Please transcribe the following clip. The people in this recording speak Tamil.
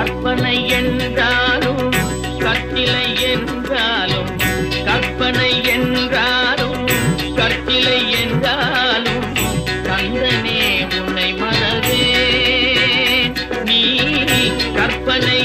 கற்பனை என்றாலும் கத்திலை என்றாலும் கற்பனை என்றாலும் கத்திலை என்றாலும் கந்தனே உன்னை மனதே நீ கற்பனை